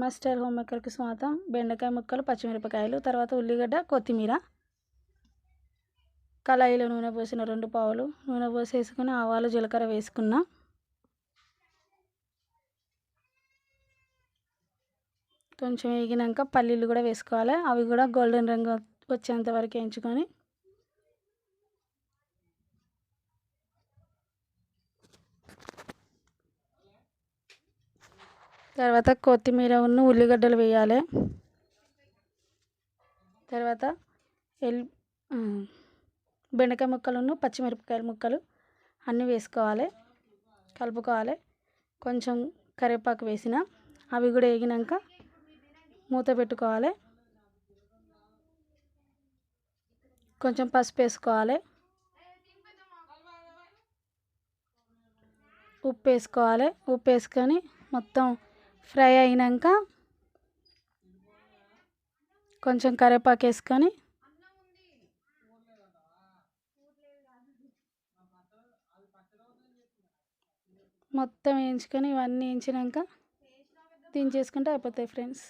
Muster home మేకర్కి స్వాగతం బెండకాయ ముక్కలు పచ్చిమిరపకాయలు తర్వాత ఉల్లిగడ్డ కొత్తిమీర. కళాయిలో నూనె పోసిన రెండు పావులు. నూనె పోసేసుకుని ఆవాలు జీలకర్ర వేసుకున్నా. కొంచెం వేగినాక పల్లీలు కూడా వేసుకోవాలి. అవి కూడా గోల్డెన్ రంగు వచ్చేంత వరకు వేయించుకొని తర్వాత కొత్తిమీర ఉన్న ఉల్లిగడ్డలు వేయాలి. తర్వాత ఎల్ బెండకాయ ముక్కలను పచ్చిమిరపకాయల ముక్కలు అన్నీ వేసుకోవాలి. కలుపుకోవాలి. కొంచెం కరివేపాకు వేసిన అవి కూడా వేగినాక మూత పెట్టుకోవాలి. కొంచెం పసుపు వేసుకోవాలి. ఉప్పు వేసుకోవాలి. ఉప్పు వేసుకొని మొత్తం ఫ్రై అయినాక కొంచెం కరివేపాకు వేసుకొని మొత్తం వేయించుకొని ఇవన్నీ వేయించినాక దించేసుకుంటే అయిపోతాయి ఫ్రెండ్స్.